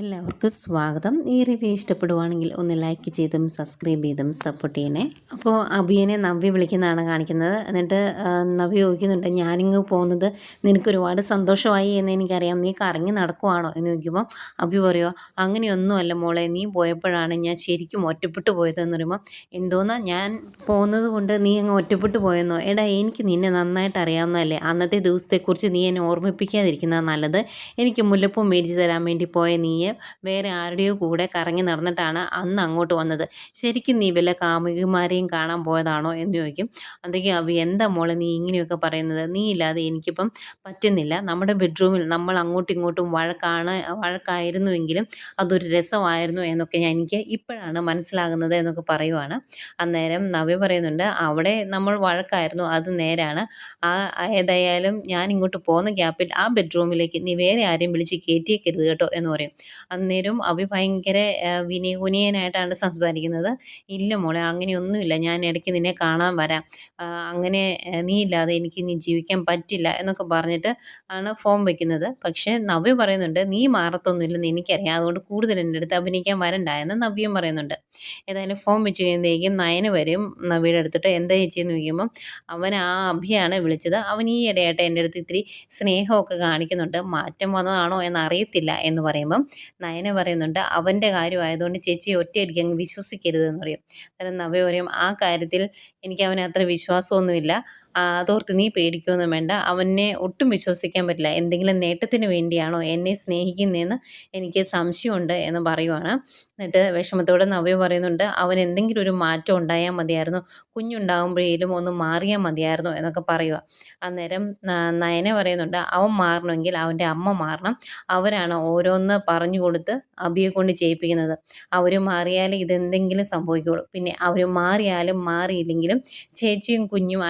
എല്ലാവർക്കും സ്വാഗതം. ഈ റിവ്യൂ ഇഷ്ടപ്പെടുവാണെങ്കിൽ ഒന്ന് ലൈക്ക് ചെയ്തും സബ്സ്ക്രൈബ് ചെയ്തും സപ്പോർട്ട് ചെയ്യണേ. അപ്പോൾ അഭിയനെ നവ്യ വിളിക്കുന്നതാണ് കാണിക്കുന്നത്. എന്നിട്ട് നവ്യ ചോദിക്കുന്നുണ്ട് ഞാനിങ്ങ് പോകുന്നത് നിനക്ക് ഒരുപാട് സന്തോഷമായി എന്ന് എനിക്കറിയാം. നീ കറങ്ങി നടക്കുവാണോ? എന്ന് ചോദിക്കുമ്പോൾ അഭി പറയുമോ അങ്ങനെയൊന്നുമല്ല മോളെ നീ പോയപ്പോഴാണ് ഞാൻ ശരിക്കും ഒറ്റപ്പെട്ടു പോയതെന്ന് പറയുമ്പോൾ എന്തോന്നാ? ഞാൻ പോകുന്നത് കൊണ്ട് നീ അങ്ങ് ഒറ്റപ്പെട്ടു പോയെന്നോ? എടാ എനിക്ക് നിന്നെ നന്നായിട്ട് അറിയാവുന്നതല്ലേ. അന്നത്തെ ദിവസത്തെക്കുറിച്ച് നീ എന്നെ ഓർമ്മിപ്പിക്കാതിരിക്കുന്നതാണ് നല്ലത്. എനിക്ക് മുല്ലപ്പൂ മേടിച്ച് തരാൻ വേണ്ടി പോയ നീ വേറെ ആരുടെയോ കൂടെ കറങ്ങി നടന്നിട്ടാണ് അന്ന് അങ്ങോട്ട് വന്നത്. ശരിക്കും നീ വല്ല കാമുകിമാരെയും കാണാൻ പോയതാണോ എന്ന് ചോദിക്കും. അതൊക്കെ അവ എന്താ മോളെ നീ ഇങ്ങനെയൊക്കെ പറയുന്നത്? നീ ഇല്ലാതെ എനിക്കിപ്പം പറ്റുന്നില്ല. നമ്മുടെ ബെഡ്റൂമിൽ നമ്മൾ അങ്ങോട്ടും ഇങ്ങോട്ടും വഴക്കാണ് വഴക്കായിരുന്നുവെങ്കിലും അതൊരു രസമായിരുന്നു എന്നൊക്കെ ഞാൻ എനിക്ക് ഇപ്പോഴാണ് മനസ്സിലാകുന്നത് എന്നൊക്കെ പറയുവാണ്. അന്നേരം നവ്യ പറയുന്നുണ്ട് അവിടെ നമ്മൾ വഴക്കായിരുന്നു അത് നേരാണ്. ആ ഏതായാലും ഞാൻ ഇങ്ങോട്ട് പോകുന്ന ഗ്യാപ്പിൽ ആ ബെഡ്റൂമിലേക്ക് നീ വേറെ ആരെയും വിളിച്ച് കയറ്റിയേക്കരുത് കേട്ടോ എന്ന് പറയും. അന്നേരം അഭി ഭയങ്കര വിനയകുനിയനായിട്ടാണ് വിനയ കുനിയനായിട്ടാണ് സംസാരിക്കുന്നത്. ഇല്ല മോളെ അങ്ങനെയൊന്നുമില്ല. ഞാൻ ഇടയ്ക്ക് നിന്നെ കാണാൻ വരാം. അങ്ങനെ നീ ഇല്ലാതെ എനിക്ക് ഇനി ജീവിക്കാൻ പറ്റില്ല എന്നൊക്കെ പറഞ്ഞിട്ട് ആണ് ഫോം വെക്കുന്നത്. പക്ഷേ നവ്യ പറയുന്നുണ്ട് നീ മാറത്തൊന്നുമില്ലെന്ന് എനിക്കറിയാം. അതുകൊണ്ട് കൂടുതൽ എന്റെ അടുത്ത് അഭിനയിക്കാൻ വരണ്ട എന്ന് നവ്യം പറയുന്നുണ്ട്. ഏതായാലും ഫോം വെച്ച് കഴിയുമ്പോഴേക്കും നയന് വരും നവ്യയുടെ അടുത്തിട്ട്. എന്താ ചേച്ചിയെന്ന് ചോദിക്കുമ്പം അവൻ ആ അഭിയാണ് വിളിച്ചത്. അവൻ ഈ ഇടയായിട്ട് എന്റെ അടുത്ത് ഇത്തിരി സ്നേഹമൊക്കെ കാണിക്കുന്നുണ്ട്. മാറ്റം വന്നതാണോ എന്നറിയത്തില്ല എന്ന് പറയുമ്പം നയന പറയുന്നുണ്ട് അവന്റെ കാര്യമായതുകൊണ്ട് ചേച്ചി ഒറ്റയടിക്ക് അങ്ങ് വിശ്വസിക്കരുതെന്ന് പറയും. അന്നേരം നവ്യ പറയും ആ കാര്യത്തിൽ എനിക്ക് അവനെ അത്ര വിശ്വാസമൊന്നുമില്ല. അതോർത്ത് നീ പേടിക്കുകയൊന്നും വേണ്ട. അവനെ ഒട്ടും വിശ്വസിക്കാൻ പറ്റില്ല. എന്തെങ്കിലും നേട്ടത്തിന് വേണ്ടിയാണോ എന്നെ സ്നേഹിക്കുന്നതെന്ന് എനിക്ക് സംശയമുണ്ട് എന്ന് പറയുവാണ്. എന്നിട്ട് വിഷമത്തോടെ നവ്യ പറയുന്നുണ്ട് അവൻ എന്തെങ്കിലും ഒരു മാറ്റം ഉണ്ടായാൽ മതിയായിരുന്നു. കുഞ്ഞുണ്ടാകുമ്പോഴേലും ഒന്ന് മാറിയാൽ മതിയായിരുന്നു എന്നൊക്കെ പറയുക അന്നേരം നയനെ പറയുന്നുണ്ട് അവൻ മാറണമെങ്കിൽ അവന്റെ അമ്മ മാറണം. അവരാണ് ഓരോന്ന് പറഞ്ഞു കൊടുത്ത് അബിയെ കൊണ്ട് ചെയ്യിപ്പിക്കുന്നത്. അവർ മാറിയാൽ ഇതെന്തെങ്കിലും സംഭവിക്കുള്ളൂ. പിന്നെ അവർ മാറിയാലും മാറിയില്ലെങ്കിലും ചേച്ചിയും കുഞ്ഞും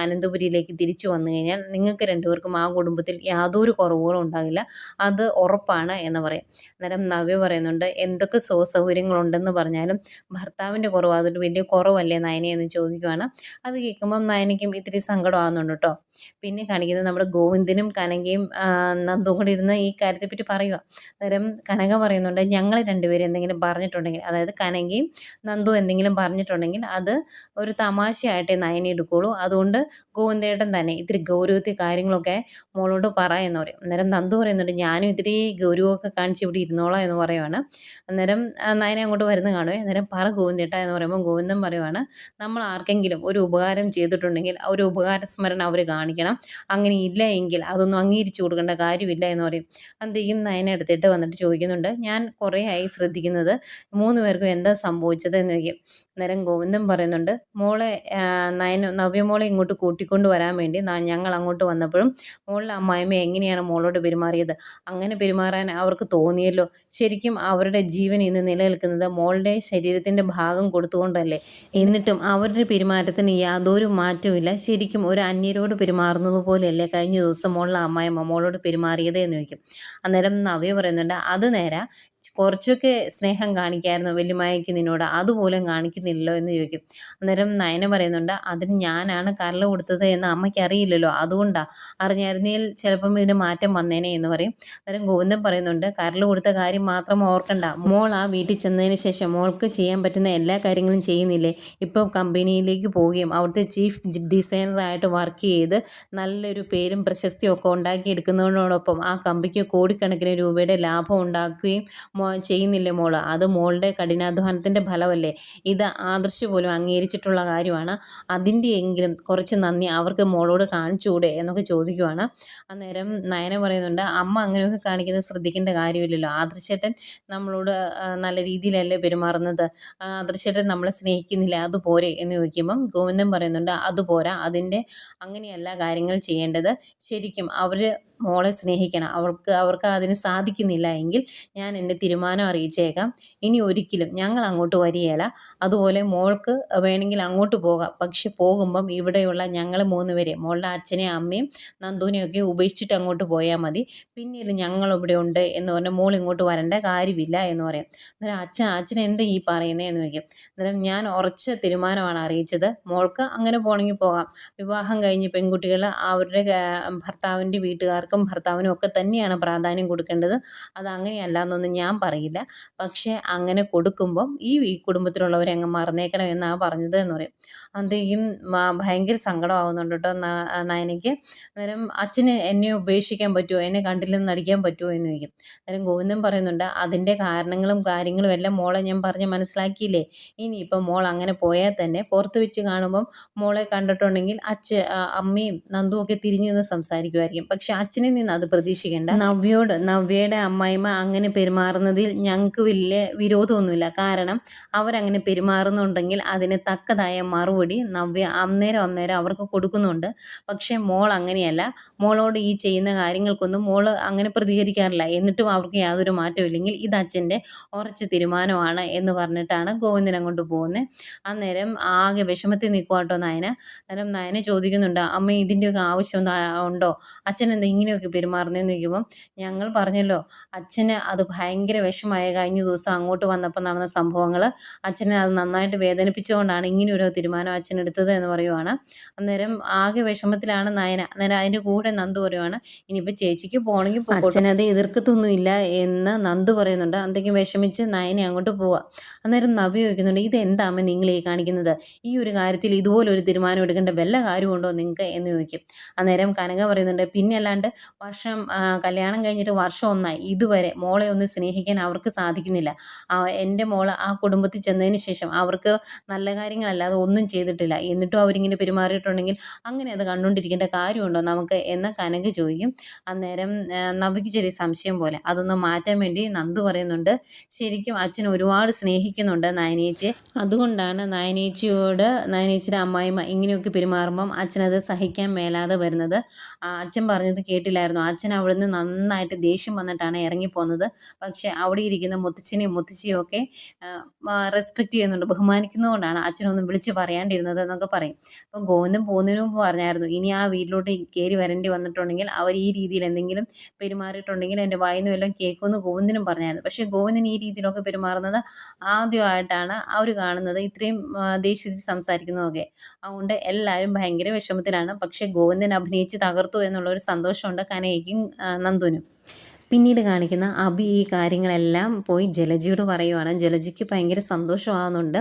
അനന്തപുരിയിലേക്ക് തിരിച്ചു വന്നു കഴിഞ്ഞാൽ നിങ്ങൾക്ക് രണ്ടുപേർക്കും ആ കുടുംബത്തിൽ യാതൊരു കുറവുകളും ഉണ്ടാകില്ല. അത് ഉറപ്പാണ് എന്ന് പറയും. അന്നേരം നവ്യ പറയുന്നുണ്ട് എന്തൊക്കെ സുഖസൗകര്യങ്ങളുണ്ടെന്ന് പറഞ്ഞാലും ഭർത്താവിന്റെ കുറവ് അതൊരു വലിയ കുറവല്ലേ നയനെ? എന്ന് ചോദിക്കുവാണ്. അത് കേൾക്കുമ്പം നയനയ്ക്കും ഇത്തിരി സങ്കടമാകുന്നുണ്ട് കേട്ടോ. പിന്നെ കാണിക്കുന്നത് നമ്മുടെ ഗോവിന്ദനും കനകയും നന്ദും കൂടി ഇരുന്ന് ഈ കാര്യത്തെപ്പറ്റി പറയുക അന്നേരം കനക പറയുന്നുണ്ട് ഞങ്ങൾ രണ്ടുപേരും എന്തെങ്കിലും പറഞ്ഞിട്ടുണ്ടെങ്കിൽ അതായത് കനകയും നന്ദു എന്തെങ്കിലും പറഞ്ഞിട്ടുണ്ടെങ്കിൽ അത് ഒരു തമാശയായിട്ടേ നയനെ എടുക്കുകയുള്ളൂ അതുകൊണ്ട് ഗോവിന്ദേട്ടൻ തന്നെ ഇത്തിരി ഗൗരവത്തിൽ കാര്യങ്ങളൊക്കെ മോളോട് പറ എന്ന് പറയും. അന്നേരം നന്ദു പറയുന്നുണ്ട് ഞാനും ഇത്തിരി ഗൗരവമൊക്കെ കാണിച്ച് ഇവിടെ ഇരുന്നോളാം എന്ന് പറയുവാണ്. അന്നേരം നയനെ അങ്ങോട്ട് വരുന്ന കാണുവേ. അന്നേരം പറ ഗോവിന്ദേട്ട എന്ന് പറയുമ്പോൾ ഗോവിന്ദൻ പറയുവാണ് നമ്മൾ ആർക്കെങ്കിലും ഒരു ഉപകാരം ചെയ്തിട്ടുണ്ടെങ്കിൽ ആ ഒരു ഉപകാര സ്മരണ അവർ കാണിക്കണം. അങ്ങനെ ഇല്ല എങ്കിൽ അതൊന്നും അംഗീകരിച്ചു കൊടുക്കേണ്ട കാര്യമില്ല എന്ന് പറയും. അന്തേക്കും നയനെ എടുത്തിട്ട് വന്നിട്ട് ചോദിക്കുന്നുണ്ട് ഞാൻ കുറേ ആയി ശ്രദ്ധിക്കുന്നത് മൂന്ന് പേർക്കും എന്താ സംഭവിച്ചത്? എന്ന് ചോദിക്കും. അന്നേരം ഗോവിന്ദൻ പറയുന്നുണ്ട് മോളെ നയൻ നവ്യമോളെ ഇങ്ങോട്ട് കൂട്ടിക്കൊണ്ട് വരാൻ വേണ്ടി ഞങ്ങൾ അങ്ങോട്ട് വന്നപ്പോഴും മോളിലെ അമ്മായിമ്മ എങ്ങനെയാണ് മോളോട് പെരുമാറിയത്? അങ്ങനെ പെരുമാറാൻ അവർക്ക് തോന്നിയല്ലോ. ശരിക്കും അവരുടെ ജീവൻ ഇന്ന് നിലനിൽക്കുന്നത് മോളുടെ ശരീരത്തിന്റെ ഭാഗം കൊടുത്തുകൊണ്ടല്ലേ. എന്നിട്ടും അവരുടെ പെരുമാറ്റത്തിന് യാതൊരു മാറ്റവുമില്ല. ശരിക്കും ഒരു അന്യരോട് പെരുമാറുന്നത് പോലെയല്ലേ കഴിഞ്ഞ ദിവസം മോളിലെ അമ്മായിമ്മ മോളോട് പെരുമാറിയത് എന്ന് ചോദിക്കും. അന്നേരം നവ്യ പറയുന്നുണ്ട് അത് നേരാ. കുറച്ചൊക്കെ സ്നേഹം കാണിക്കായിരുന്നു വല്യമ്മയ്ക്ക് നിന്നോട് അതുപോലും കാണിക്കുന്നില്ലല്ലോ എന്ന് ചോദിക്കും. അന്നേരം നയന പറയുന്നുണ്ട് അതിന് ഞാനാണ് കരൾ കൊടുത്തത് എന്ന് അമ്മയ്ക്ക് അറിയില്ലല്ലോ അതുകൊണ്ടാണ് അറിഞ്ഞായിരുന്നെങ്കിൽ ചിലപ്പം ഇതിന് മാറ്റം വന്നേനെ എന്ന് പറയും. അന്നേരം ഗോവിന്ദൻ പറയുന്നുണ്ട് കരൾ കൊടുത്ത കാര്യം മാത്രം ഓർക്കണ്ട. മോൾ ആ വീട്ടിൽ ചെന്നതിന് ശേഷം മോൾക്ക് ചെയ്യാൻ പറ്റുന്ന എല്ലാ കാര്യങ്ങളും ചെയ്യുന്നില്ലേ? ഇപ്പോൾ കമ്പനിയിലേക്ക് പോവുകയും അവിടുത്തെ ചീഫ് ഡിസൈനറായിട്ട് വർക്ക് ചെയ്ത് നല്ലൊരു പേരും പ്രശസ്തിയും ഒക്കെ ഉണ്ടാക്കിയെടുക്കുന്നതിനോടൊപ്പം ആ കമ്പനിക്ക് കോടിക്കണക്കിന് രൂപയുടെ ലാഭം ഉണ്ടാക്കുകയും മോ ചെയ്യുന്നില്ലേ മോൾ? അത് മോളുടെ കഠിനാധ്വാനത്തിന്റെ ഫലമല്ലേ? ഇത് ആദർശ് പോലും അംഗീകരിച്ചിട്ടുള്ള കാര്യമാണ്. അതിന്റെ എങ്കിലും കുറച്ച് നന്ദി അവർക്ക് മോളോട് കാണിച്ചുകൂടെ എന്നൊക്കെ ചോദിക്കുവാണ്. അന്നേരം നയന പറയുന്നുണ്ട് അമ്മ അങ്ങനെയൊക്കെ കാണിക്കുന്നത് ശ്രദ്ധിക്കേണ്ട കാര്യമില്ലല്ലോ. ആദർശേട്ടൻ നമ്മളോട് നല്ല രീതിയിലല്ലേ പെരുമാറുന്നത്. ആദർശേട്ടൻ നമ്മളെ സ്നേഹിക്കുന്നില്ല അതുപോരെ എന്ന് ചോദിക്കുമ്പം ഗോവിന്ദൻ പറയുന്നുണ്ട് അതുപോരാ അതിന്റെ അങ്ങനെയല്ല കാര്യങ്ങൾ ചെയ്യേണ്ടത്. ശരിക്കും അവർ മോളെ സ്നേഹിക്കണം. അവൾക്ക് അവർക്ക് അതിന് സാധിക്കുന്നില്ല എങ്കിൽ ഞാൻ എന്റെ തീരുമാനം അറിയിച്ചേക്കാം. ഇനി ഒരിക്കലും ഞങ്ങൾ അങ്ങോട്ട് വരികയില്ല. അതുപോലെ മോൾക്ക് വേണമെങ്കിൽ അങ്ങോട്ട് പോകാം. പക്ഷെ പോകുമ്പം ഇവിടെയുള്ള ഞങ്ങൾ മൂന്ന് പേരെ മോളുടെ അച്ഛനെയും അമ്മയും നന്ദുവിനെയൊക്കെ ഉപേക്ഷിച്ചിട്ട് അങ്ങോട്ട് പോയാൽ മതി. പിന്നീട് ഞങ്ങൾ ഇവിടെ ഉണ്ട് എന്ന് പറഞ്ഞാൽ മോൾ ഇങ്ങോട്ട് വരേണ്ട കാര്യമില്ല എന്ന് പറയും. അന്നേരം അച്ഛൻ അച്ഛൻ എന്താ ഈ പറയുന്നത് എന്ന് വയ്ക്കും അന്നേരം ഞാൻ ഉറച്ച തീരുമാനമാണ് അറിയിച്ചത്. മോൾക്ക് അങ്ങനെ പോകണമെങ്കിൽ പോകാം. വിവാഹം കഴിഞ്ഞ് പെൺകുട്ടികൾ അവരുടെ ഭർത്താവിന്റെ വീട്ടുകാർക്ക് വീട്ടുകാർക്കും ഭർത്താവിനും ഒക്കെ തന്നെയാണ് പ്രാധാന്യം കൊടുക്കേണ്ടത്. അത് അങ്ങനെയല്ലാന്നൊന്നും ഞാൻ പറയില്ല. പക്ഷേ അങ്ങനെ കൊടുക്കുമ്പം ഈ ഈ അങ്ങ് മറന്നേക്കണം എന്നാണ് പറഞ്ഞത് എന്ന് പറയും. അന്തേക്കും ഭയങ്കര സങ്കടമാകുന്നുണ്ട് കേട്ടോ നയനയ്ക്ക്. അന്നേരം അച്ഛന് എന്നെ ഉപേക്ഷിക്കാൻ പറ്റുമോ? എന്നെ കണ്ടില്ലെന്ന് നടിക്കാൻ പറ്റുമോ എന്ന് ചോദിക്കും. അന്നേരം ഗോവിന്ദൻ പറയുന്നുണ്ട് അതിന്റെ കാരണങ്ങളും കാര്യങ്ങളും എല്ലാം മോളെ ഞാൻ പറഞ്ഞ് മനസ്സിലാക്കിയില്ലേ? ഇനിയിപ്പം മോൾ അങ്ങനെ പോയാൽ തന്നെ പുറത്ത് വെച്ച് കാണുമ്പം മോളെ കണ്ടിട്ടുണ്ടെങ്കിൽ അച്ഛ അമ്മയും നന്ദുവൊക്കെ തിരിഞ്ഞു നിന്ന് സംസാരിക്കുമായിരിക്കും. പക്ഷെ അച്ഛനിൽ നിന്ന് അത് പ്രതീക്ഷിക്കേണ്ട. നവ്യോട് നവ്യയുടെ അമ്മായിമ്മ അങ്ങനെ പെരുമാറുന്നതിൽ ഞങ്ങൾക്ക് വലിയ വിരോധമൊന്നുമില്ല. കാരണം അവരങ്ങനെ പെരുമാറുന്നുണ്ടെങ്കിൽ അതിന് തക്കതായ മറുപടി നവ്യ അന്നേരം അന്നേരം അവർക്ക് കൊടുക്കുന്നുണ്ട്. പക്ഷേ മോൾ അങ്ങനെയല്ല. മോളോട് ഈ ചെയ്യുന്ന കാര്യങ്ങൾക്കൊന്നും മോൾ അങ്ങനെ പ്രതികരിക്കാറില്ല. എന്നിട്ടും അവർക്ക് യാതൊരു മാറ്റമില്ലെങ്കിൽ ഇത് അച്ഛന്റെ ഉറച്ച തീരുമാനമാണ് എന്ന് പറഞ്ഞിട്ടാണ് ഗോവിന്ദൻ അങ്ങോട്ട് പോകുന്നത് അന്നേരം ആകെ വിഷമത്തിൽ നിൽക്കുക കേട്ടോ നയന. അന്നേരം നയന ചോദിക്കുന്നുണ്ട് അമ്മ ഇതിന്റെയൊക്കെ ആവശ്യം ഉണ്ടോ? അച്ഛൻ എന്താ ഇങ്ങനെയൊക്കെ പെരുമാറുന്നതെന്ന് ചോദിക്കുമ്പം ഞങ്ങൾ പറഞ്ഞല്ലോ അച്ഛന് അത് ഭയങ്കര വിഷമായ കഴിഞ്ഞ ദിവസം അങ്ങോട്ട് വന്നപ്പോൾ നടന്ന സംഭവങ്ങൾ അച്ഛനെ അത് നന്നായിട്ട് വേദനിപ്പിച്ചുകൊണ്ടാണ് ഇങ്ങനെ ഒരു തീരുമാനം അച്ഛൻ എടുത്തത് എന്ന് പറയുവാണ്. അന്നേരം ആകെ വിഷമത്തിലാണ് നയന. അന്നേരം അതിന്റെ കൂടെ നന്ദു പറയുവാണ് ഇനിയിപ്പോൾ ചേച്ചിക്ക് പോകണമെങ്കിൽ അച്ഛനത് എതിർക്കത്തൊന്നുമില്ല എന്ന് നന്ദു പറയുന്നുണ്ട്. എന്തെങ്കിലും വിഷമിച്ച് നയനെ അങ്ങോട്ട് പോവുക അന്നേരം നവി ചോദിക്കുന്നുണ്ട് ഇത് എന്താമ്മ നിങ്ങൾ ഈ കാണിക്കുന്നത്? ഈ ഒരു കാര്യത്തിൽ ഇതുപോലൊരു തീരുമാനം എടുക്കേണ്ട വല്ല കാര്യമുണ്ടോ നിങ്ങൾക്ക് എന്ന് ചോദിക്കും. അന്നേരം കനക പറയുന്നുണ്ട് പിന്നെ അല്ലാണ്ട് വർഷം കല്യാണം കഴിഞ്ഞിട്ട് വർഷം ഒന്നായി. ഇതുവരെ മോളെ ഒന്ന് സ്നേഹിക്കാൻ അവർക്ക് സാധിക്കുന്നില്ല. എന്റെ മോൾ ആ കുടുംബത്തിൽ ചെന്നതിന് ശേഷം അവർക്ക് നല്ല കാര്യങ്ങളല്ലാതെ ഒന്നും ചെയ്തിട്ടില്ല. എന്നിട്ടും അവരിങ്ങനെ പെരുമാറിയിട്ടുണ്ടെങ്കിൽ അങ്ങനെ അത് കണ്ടുകൊണ്ടിരിക്കേണ്ട കാര്യമുണ്ടോ? നമുക്ക് എന്ന കനക ചോദിക്കും. അന്നേരം നമുക്ക് ചെറിയ സംശയം പോലെ. അതൊന്ന് മാറ്റാൻ വേണ്ടി നന്ദു പറയുന്നുണ്ട്. ശരിക്കും അച്ഛൻ ഒരുപാട് സ്നേഹിക്കുന്നുണ്ട് നയനേച്ചിയെ. അതുകൊണ്ടാണ് നയനേച്ചിയോട് നയനേച്ചിയുടെ അമ്മായിമ്മ ഇങ്ങനെയൊക്കെ പെരുമാറുമ്പം അച്ഛനത് സഹിക്കാൻ മേലാതെ വരുന്നത്. അച്ഛൻ പറഞ്ഞത് കേട്ടില്ലായിരുന്നു അച്ഛൻ അവിടുന്ന് നന്നായിട്ട് ദേഷ്യം വന്നിട്ടാണ് ഇറങ്ങിപ്പോകുന്നത് പക്ഷെ അവിടെ ഇരിക്കുന്ന മുത്തച്ഛനെയും മുത്തശ്ശിയും ഒക്കെ റെസ്പെക്റ്റ് ചെയ്യുന്നുണ്ട്. ബഹുമാനിക്കുന്നതുകൊണ്ടാണ് അച്ഛനൊന്നും വിളിച്ചു പറയാണ്ടിരുന്നത് എന്നൊക്കെ പറയും. അപ്പം ഗോവിന്ദൻ പോകുന്നതിന് മുമ്പ് പറഞ്ഞായിരുന്നു ഇനി ആ വീട്ടിലോട്ട് കയറി വരേണ്ടി വന്നിട്ടുണ്ടെങ്കിൽ അവർ ഈ രീതിയിൽ എന്തെങ്കിലും പെരുമാറിയിട്ടുണ്ടെങ്കിൽ എന്റെ വായിന്ന് വല്ലതും കേൾക്കുമെന്ന് ഗോവിന്ദനും പറഞ്ഞായിരുന്നു. പക്ഷേ ഗോവിന്ദൻ ഈ രീതിയിലൊക്കെ പെരുമാറുന്നത് ആദ്യമായിട്ടാണ് അവർ കാണുന്നത്. ഇത്രയും ദേഷ്യത്തിൽ സംസാരിക്കുന്നതൊക്കെ. അതുകൊണ്ട് എല്ലാവരും ഭയങ്കര വിഷമത്തിലാണ്. പക്ഷേ ഗോവിന്ദൻ അഭിനയിച്ച് തകർത്തു എന്നുള്ള ഒരു സന്തോഷമുണ്ട്. കനയ്ക്കും നന്ദുനും പിന്നീട് കാണിക്കുന്ന അബി ഈ കാര്യങ്ങളെല്ലാം പോയി ജലജിയോട് പറയുവാണ്. ജലജിക്ക് ഭയങ്കര സന്തോഷമാകുന്നുണ്ട്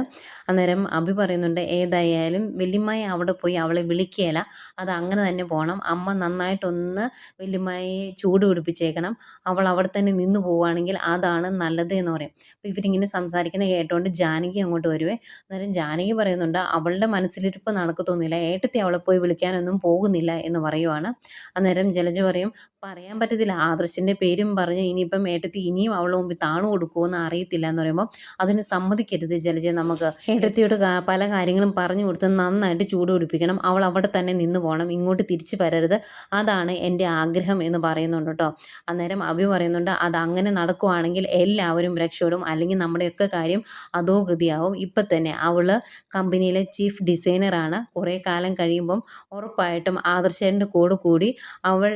അന്നേരം അബി പറയുന്നുണ്ട് ഏതായാലും വല്യമ്മായി അവിടെ പോയി അവളെ വിളിക്കുകയില്ല അത് അങ്ങനെ തന്നെ പോകണം അമ്മ നന്നായിട്ടൊന്ന് വല്യമ്മായി ചൂട് പിടിപ്പിച്ചേക്കണം. അവൾ അവിടെ തന്നെ നിന്ന് പോവുകയാണെങ്കിൽ അതാണ് നല്ലത് എന്ന് പറയും. അപ്പോൾ ഇവരിങ്ങനെ സംസാരിക്കുന്ന കേട്ടുകൊണ്ട് ജാനകി അങ്ങോട്ട് വരുവേ. അന്നേരം ജാനകി പറയുന്നുണ്ട് അവളുടെ മനസ്സിലിരിപ്പ് നടക്കത്തൊന്നുമില്ല ഏട്ടത്തി അവളെ പോയി വിളിക്കാനൊന്നും പോകുന്നില്ല എന്ന് പറയുവാണ്. അന്നേരം ജലജ പറയും പറയാൻ പറ്റത്തില്ല. ആദർശിന്റെ പേരും പറഞ്ഞ് ഇനിയിപ്പം ഏട്ടത്തി ഇനിയും അവളുടെ മുമ്പിൽ താണു കൊടുക്കുമോ അറിയത്തില്ല എന്ന് പറയുമ്പോൾ അതിന് സമ്മതിക്കരുത് ജലജ നമുക്ക്. ഏട്ടത്തിയോട് പല കാര്യങ്ങളും പറഞ്ഞു കൊടുത്ത് നന്നായിട്ട് ചൂട് പിടിപ്പിക്കണം. അവൾ അവിടെ തന്നെ നിന്ന് പോകണം ഇങ്ങോട്ട് തിരിച്ചു വരരുത്. അതാണ് എന്റെ ആഗ്രഹം എന്ന് പറയുന്നുണ്ട് കേട്ടോ. അന്നേരം അഭി പറയുന്നുണ്ട് അത് അങ്ങനെ നടക്കുവാണെങ്കിൽ എല്ലാവരും രക്ഷപ്പെടും. അല്ലെങ്കിൽ നമ്മുടെയൊക്കെ കാര്യം അതോ ഗതിയാവും ഇപ്പം തന്നെ അവൾ കമ്പനിയിലെ ചീഫ് ഡിസൈനറാണ്. കുറേ കാലം കഴിയുമ്പം ഉറപ്പായിട്ടും ആദർശന്റെ കൂടെ കൂടി അവൾ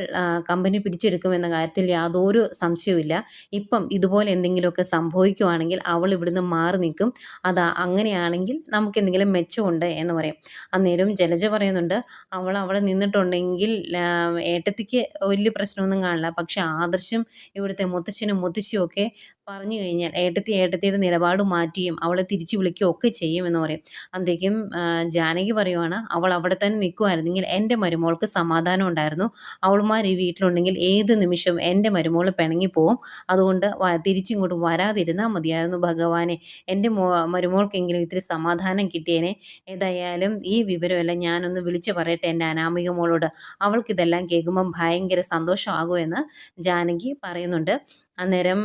കമ്പനി പിടിച്ചെടുക്കുമെന്ന കാര്യത്തിൽ യാതൊരു സംശയവുമില്ല. ഇപ്പം ഇതുപോലെ എന്തെങ്കിലുമൊക്കെ സംഭവിക്കുവാണെങ്കിൽ അവൾ ഇവിടുന്ന് മാറി നിൽക്കും. അതാ അങ്ങനെയാണെങ്കിൽ നമുക്ക് എന്തെങ്കിലും മെച്ചമുണ്ട് എന്ന് പറയും. അന്നേരം ജലജ പറയുന്നുണ്ട് അവൾ അവിടെ നിന്നിട്ടുണ്ടെങ്കിൽ ഏട്ടത്തിക്ക് വലിയ പ്രശ്നമൊന്നും കാണില്ല. പക്ഷെ ആദർശം ഇവിടുത്തെ മുത്തശ്ശനും മുത്തശ്ശിയും ഒക്കെ പറഞ്ഞു കഴിഞ്ഞാൽ ഏട്ടത്തി ഏട്ടത്തിയുടെ നിലപാട് മാറ്റിയും അവളെ തിരിച്ചു വിളിക്കുകയും ഒക്കെ ചെയ്യുമെന്ന് പറയും. അന്തേക്കും ജാനകി പറയുവാണ് അവൾ അവിടെ തന്നെ നിൽക്കുമായിരുന്നെങ്കിൽ എന്റെ മരുമോൾക്ക് സമാധാനം ഉണ്ടായിരുന്നു. അവളുമാർ ഈ വീട്ടിലുണ്ടെങ്കിൽ ഏത് നിമിഷവും എന്റെ മരുമോൾ പിണങ്ങിപ്പോവും അതുകൊണ്ട് തിരിച്ചിങ്ങോട്ട് വരാതിരുന്നാൽ മതിയായിരുന്നു ഭഗവാനെ. എന്റെ മോ മരുമോൾക്കെങ്കിലും ഇത്തിരി സമാധാനം കിട്ടിയേനെ. ഏതായാലും ഈ വിവരമെല്ലാം ഞാനൊന്ന് വിളിച്ചു പറയട്ടെ എന്റെ അനാമിക മോളോട്. അവൾക്കിതെല്ലാം കേൾക്കുമ്പം ഭയങ്കര സന്തോഷമാകുമെന്ന് ജാനകി പറയുന്നുണ്ട്. അന്നേരം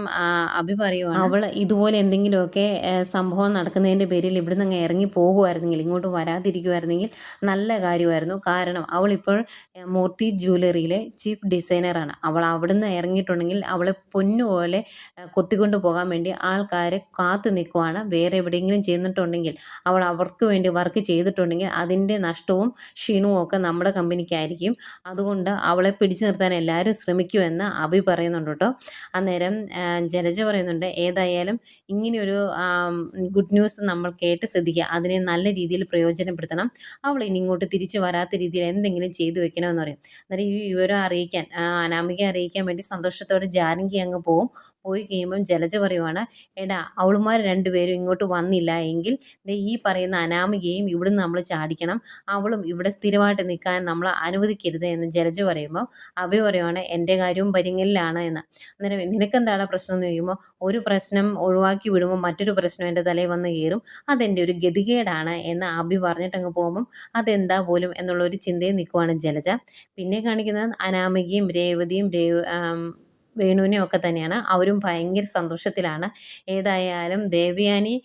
അഭി പറയുവാണ് അവൾ ഇതുപോലെ എന്തെങ്കിലുമൊക്കെ സംഭവം നടക്കുന്നതിന്റെ പേരിൽ ഇവിടുന്ന് അങ്ങ് ഇറങ്ങി പോകുമായിരുന്നെങ്കിൽ ഇങ്ങോട്ട് വരാതിരിക്കുമായിരുന്നെങ്കിൽ നല്ല കാര്യമായിരുന്നു. കാരണം അവളിപ്പോൾ മൂർത്തി ജ്വല്ലറിയിലെ ചീഫ് ഡിസൈനറാണ്. അവൾ അവിടുന്ന് ഇറങ്ങിയിട്ടുണ്ടെങ്കിൽ അവളെ പൊന്നുപോലെ കൊത്തിക്കൊണ്ട് പോകാൻ വേണ്ടി ആൾക്കാർ കാത്തു നിൽക്കുവാണ്. വേറെ എവിടെയെങ്കിലും ചെയ്യുന്നിട്ടുണ്ടെങ്കിൽ അവൾ അവർക്ക് വേണ്ടി വർക്ക് ചെയ്തിട്ടുണ്ടെങ്കിൽ അതിന്റെ നഷ്ടവും ക്ഷീണവും ഒക്കെ നമ്മുടെ കമ്പനിക്കായിരിക്കും. അതുകൊണ്ട് അവളെ പിടിച്ചു നിർത്താൻ എല്ലാവരും ശ്രമിക്കുമെന്ന് അഭി പറയുന്നുണ്ട് കേട്ടോ. അന്നേരം ജലജ പറയുന്നുണ്ട് ഏതായാലും ഇങ്ങനെയൊരു ഗുഡ് ന്യൂസ് നമ്മൾ കേട്ട് ശ്രദ്ധിക്കുക. അതിനെ നല്ല രീതിയിൽ പ്രയോജനപ്പെടുത്തണം. അവൾ ഇനി ഇങ്ങോട്ട് തിരിച്ചു വരാത്ത രീതിയിൽ എന്തെങ്കിലും ചെയ്തു വെക്കണമെന്ന് പറയും. അന്നേരം ഈ വിവരം അറിയിക്കാൻ അനാമികയെ അറിയിക്കാൻ വേണ്ടി സന്തോഷത്തോടെ ജാനകി അങ്ങ് പോവും. പോയി കഴിയുമ്പം ജലജ പറയുവാണ് എടാ അവളുമാർ രണ്ടുപേരും ഇങ്ങോട്ട് വന്നില്ല എങ്കിൽ ഈ പറയുന്ന അനാമികയും ഇവിടുന്ന് നമ്മൾ ചാടിക്കണം. അവളും ഇവിടെ സ്ഥിരമായിട്ട് നിൽക്കാൻ നമ്മൾ അനുവദിക്കരുത് എന്ന് ജലജ പറയുമ്പോൾ അഭയ പറയുവാണ് എന്റെ കാര്യവും പരിങ്ങലിലാണ് എന്ന്. അന്നേരം നിനക്കെന്താണ് പ്രശ്നം എന്ന് ചോദിക്കുമ്പോൾ ഒരു പ്രശ്നം ഒഴിവാക്കി വിടുമ്പോൾ മറ്റൊരു പ്രശ്നം എന്റെ തലയിൽ വന്ന് കയറും. അതെന്റെ ഒരു ഗതികേടാണ് എന്ന് പറഞ്ഞിട്ട് പറഞ്ഞിട്ടങ്ങ് പോകുമ്പം അതെന്താ പോലും എന്നുള്ള ഒരു ചിന്തയിൽ നിൽക്കുവാണ് ജലജ. പിന്നെ കാണിക്കുന്നത് അനാമികയും രേവതിയും രേവ വേണുവിനെയൊക്കെ തന്നെയാണ്. അവരും ഭയങ്കര സന്തോഷത്തിലാണ്. ഏതായാലും ദേവയാനി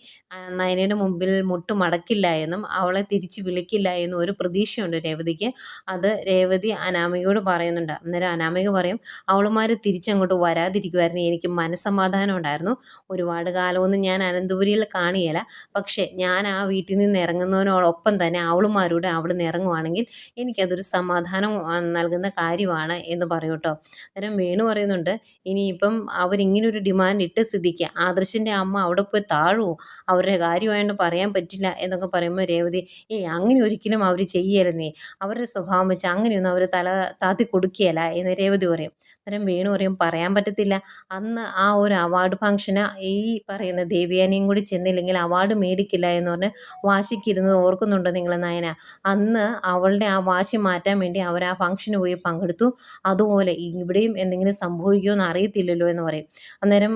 നയനയുടെ മുമ്പിൽ മുട്ട് മടക്കില്ല എന്നും അവളെ തിരിച്ച് വിളിക്കില്ല എന്നും ഒരു പ്രതീക്ഷയുണ്ട് രേവതിക്ക്. അത് രേവതി അനാമികയോട് പറയുന്നുണ്ട്. അന്നേരം അനാമിക പറയും അവളുമാർ തിരിച്ചങ്ങോട്ട് വരാതിരിക്കുമായിരുന്നു എനിക്ക് മനസ്സമാധാനം ഉണ്ടായിരുന്നു. ഒരുപാട് കാലമൊന്നും ഞാൻ അനന്തപുരിയിൽ കാണിയല്ല പക്ഷേ ഞാൻ ആ വീട്ടിൽ നിന്ന് ഇറങ്ങുന്നതിനോടൊപ്പം തന്നെ അവളുമാരോട് അവിടെ നിന്ന് ഇറങ്ങുവാണെങ്കിൽ എനിക്കതൊരു സമാധാനം നൽകുന്ന കാര്യമാണ് എന്ന് പറയും കേട്ടോ. അന്നേരം വേണു പറയുന്നുണ്ട് ഇനിയിപ്പം അവരിങ്ങനൊരു ഡിമാൻഡ് ഇട്ട് സ്ഥിതിക്ക്. ആദർശിന്റെ അമ്മ അവിടെ പോയി താഴുമോ അവരുടെ കാര്യമായതുകൊണ്ട് പറയാൻ പറ്റില്ല എന്നൊക്കെ പറയുമ്പോൾ രേവതി ഏ അങ്ങനെ ഒരിക്കലും അവർ ചെയ്യരുന്നേ അവരുടെ സ്വഭാവം വെച്ച് അങ്ങനെയൊന്നും അവർ തല താത്തി കൊടുക്കുകയല്ല എന്ന് രേവതി പറയും. അന്നേരം വേണു പറയും പറയാൻ പറ്റത്തില്ല. അന്ന് ആ ഒരു അവാർഡ് ഫംഗ്ഷന് ഈ പറയുന്ന ദേവിയാനിയും കൂടി ചെന്നില്ലെങ്കിൽ അവാർഡ് മേടിക്കില്ല എന്ന് പറഞ്ഞ് വാശിക്കിരുന്നത് ഓർക്കുന്നുണ്ടോ നിങ്ങൾ നയന? അന്ന് അവളുടെ ആ വാശി മാറ്റാൻ വേണ്ടി അവർ ആ ഫംഗ്ഷന് പോയി പങ്കെടുത്തു. അതുപോലെ ഇവിടെയും എന്തെങ്കിലും സംഭവിക്കുമോ എന്ന് അറിയത്തില്ലല്ലോ എന്ന് പറയും. അന്നേരം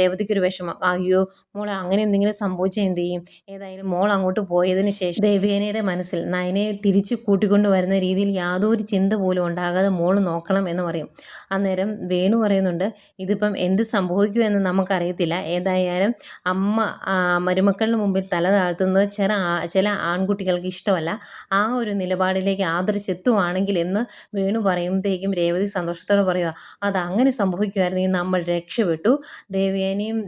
രേവതിക്കൊരു വിഷമം. അയ്യോ മോളെ അങ്ങനെ എന്തെങ്കിലും സംഭവിച്ചാൽ എന്ത് ചെയ്യും ഏതായാലും മോൾ അങ്ങോട്ട് പോയതിന് ശേഷം ദേവ്യാനയുടെ മനസ്സിൽ നയനെ തിരിച്ചു കൂട്ടിക്കൊണ്ട് വരുന്ന രീതിയിൽ യാതൊരു ചിന്ത പോലും ഉണ്ടാകാതെ മോൾ നോക്കണം എന്ന് പറയും. അന്നേരം വേണു പറയുന്നുണ്ട് ഇതിപ്പം എന്ത് സംഭവിക്കുമെന്ന് നമുക്കറിയത്തില്ല. ഏതായാലും അമ്മ മരുമക്കളുടെ മുമ്പിൽ തല താഴ്ത്തുന്നത് ചില ചില ആൺകുട്ടികൾക്ക് ഇഷ്ടമല്ല. ആ ഒരു നിലപാടിലേക്ക് ആദർശെത്തുവാണെങ്കിൽ എന്ന് വേണു പറയുമ്പോഴത്തേക്കും രേവതി സന്തോഷത്തോടെ പറയുക അത് അങ്ങനെ സംഭവിക്കുമായിരുന്നെങ്കിൽ നമ്മൾ രക്ഷപ്പെട്ടു. ദേവയാനിയും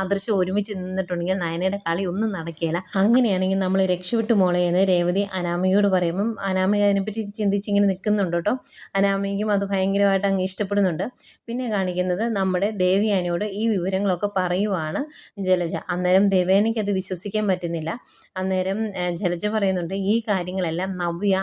ആദർശം ഒരുമിച്ച് നിന്നിട്ടുണ്ടെങ്കിൽ നയനയുടെ കളി ഒന്നും നടക്കുകയില്ല. അങ്ങനെയാണെങ്കിൽ നമ്മൾ രക്ഷപ്പെട്ടു മോളെ എന്ന് രേവതി അനാമയോട് പറയുമ്പം അനാമിക അതിനെപ്പറ്റി ചിന്തിച്ചിങ്ങനെ നിൽക്കുന്നുണ്ട് കേട്ടോ. അനാമികയും അത് ഭയങ്കരമായിട്ട് അങ്ങ് ഇഷ്ടപ്പെടുന്നുണ്ട്. പിന്നെ കാണിക്കുന്നത് നമ്മുടെ ദേവിയാനിയോട് ഈ വിവരങ്ങളൊക്കെ പറയുവാണ് ജലജ. അന്നേരം ദേവേനയ്ക്ക് അത് വിശ്വസിക്കാൻ പറ്റുന്നില്ല. അന്നേരം ജലജ പറയുന്നുണ്ട് ഈ കാര്യങ്ങളെല്ലാം നവ്യ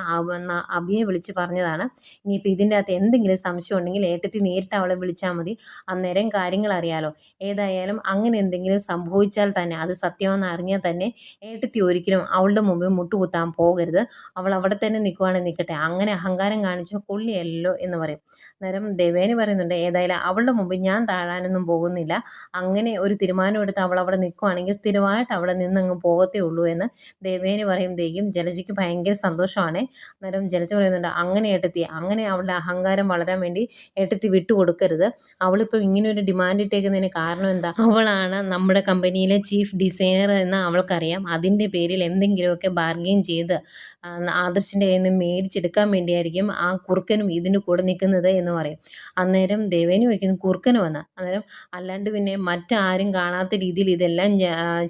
അബിയെ വിളിച്ച് പറഞ്ഞതാണ്. ഇനിയിപ്പോൾ ഇതിന്റെ അകത്ത് എന്തെങ്കിലും സംശയം ഉണ്ടെങ്കിൽ ഏട്ടത്തി നേരിട്ട് അവളെ വിളിച്ചാൽ മതി. അന്നേരം കാര്യങ്ങൾ അറിയാലോ. ഏതായാലും അങ്ങനെ എന്തെങ്കിലും സംഭവിച്ചാൽ തന്നെ. അത് സത്യമെന്ന് അറിഞ്ഞാൽ തന്നെ ഏട്ടത്തി ഒരിക്കലും അവളുടെ മുമ്പിൽ മുട്ടുകുത്താൻ പോകരുത്. അവൾ അവിടെ തന്നെ നിൽക്കുവാണെങ്കിൽ നിൽക്കട്ടെ. അങ്ങനെ അഹങ്കാരം കാണിച്ച കൊള്ളിയല്ലോ എന്ന് പറയും. നേരം ദേവേനി പറയുന്നുണ്ട് ഏതായാലും അവളുടെ മുമ്പിൽ ഞാൻ താഴാനൊന്നും പോകുന്നില്ല. അങ്ങനെ ഒരു തീരുമാനമെടുത്ത് അവൾ അവിടെ നിൽക്കുവാണെങ്കിൽ സ്ഥിരമായിട്ട് അവിടെ നിന്നങ്ങ് പോകത്തേ ഉള്ളൂ എന്ന് ദേവേനി പറയുമ്പോഴേക്കും ജലജയ്ക്ക് ഭയങ്കര സന്തോഷമാണ്. അന്നേരം ജലജ പറയുന്നുണ്ട് അങ്ങനെ ഏട്ടത്തി അങ്ങനെ അവളുടെ അഹങ്കാരം വളരാൻ വേണ്ടി ഏട്ടത്തി വിട്ടുകൊടുക്കരുത്. അവളിപ്പോൾ ഇങ്ങനെ ഒരു ഡിമാൻഡ് ഇട്ടേക്കുന്നതിന് കാരണം എന്താ? അവളാണ് നമ്മുടെ കമ്പനിയിലെ ചീഫ് ഡിസൈനർ എന്ന് അവൾക്കറിയാം. അതിന്റെ പേരിൽ എന്തെങ്കിലുമൊക്കെ ബാർഗെയിൻ ചെയ്ത് ആദർശിന്റെ കയ്യിൽ നിന്ന് മേടിച്ചെടുക്കാൻ വേണ്ടിയായിരിക്കും ആ കുറുക്കനും ഇതിന് കൂടെ നിൽക്കുന്നത് എന്ന് പറയും. അന്നേരം ദേവേനി വയ്ക്കുന്നു കുറുക്കന് വന്ന. അന്നേരം അല്ലാണ്ട് പിന്നെ മറ്റാരും കാണാത്ത രീതിയിൽ ഇതെല്ലാം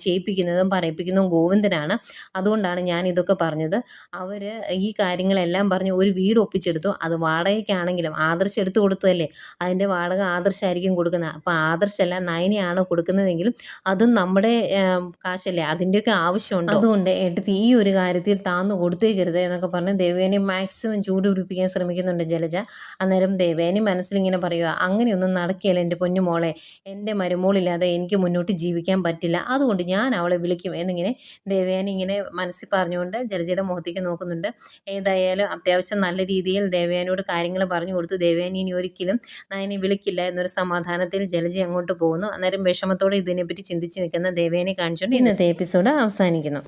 ചെയ്യിപ്പിക്കുന്നതും പറയിപ്പിക്കുന്നതും ഗോവിന്ദനാണ്. അതുകൊണ്ടാണ് ഞാൻ ഇതൊക്കെ പറഞ്ഞത്. അവർ ഈ കാര്യങ്ങളെല്ലാം പറഞ്ഞ് ഒരു വീട് ഒപ്പിച്ചെടുത്തു. അത് വാടകയ്ക്കാണെങ്കിലും ആദർശ് എടുത്തു കൊടുത്തതല്ലേ? അതിന്റെ വാടക ആദർശായിരിക്കും കൊടുക്കുന്നത്. അപ്പോൾ ആദർശല്ല നയനയാണ് കൊടുക്കുന്നതെങ്കിലും അതും നമ്മുടെ കാശല്ലേ? അതിന്റെയൊക്കെ ആവശ്യമുണ്ട്? അതുകൊണ്ട് എടുത്ത് ഈ ഒരു കാര്യത്തിൽ താന്നു കൊടുത്തേക്കരുത് എന്നൊക്കെ പറഞ്ഞ് ദേവേനെ മാക്സിമം ചൂട് പിടിപ്പിക്കാൻ ശ്രമിക്കുന്നുണ്ട് ജലജ. അന്നേരം ദേവേനി മനസ്സിലിങ്ങനെ പറയുക അങ്ങനെയൊന്നും നടക്കുകയില്ല എന്റെ പൊന്നു മോളെ. എന്റെ മരുമോളില്ലാതെ എനിക്ക് മുന്നോട്ട് ജീവിക്കാൻ പറ്റില്ല. അതുകൊണ്ട് ഞാൻ അവളെ വിളിക്കും എന്നിങ്ങനെ ദേവേനെ ഇങ്ങനെ മനസ്സിൽ പറഞ്ഞുകൊണ്ട് ജലജയുടെ മുഖത്തേക്ക് നോക്കുന്നുണ്ട്. ഏതായാലും അത്യാവശ്യം നല്ല രീതിയിൽ ദേവയാനിയോട് കാര്യങ്ങൾ പറഞ്ഞു കൊടുത്തു. ദേവയാനി ഇനി ഒരിക്കലും നയനെ വിളിക്കില്ല എന്നൊരു സമാധാനത്തിൽ ജലജ അങ്ങോട്ട് പോകുന്നു. അന്നേരം വിഷമത്തോടെ ഇതിനെപ്പറ്റി ചിന്തിച്ച് നിൽക്കുന്ന ദേവേനെ കാണിച്ചുകൊണ്ട് ഇന്നത്തെ എപ്പിസോഡ് അവസാനിക്കുന്നു.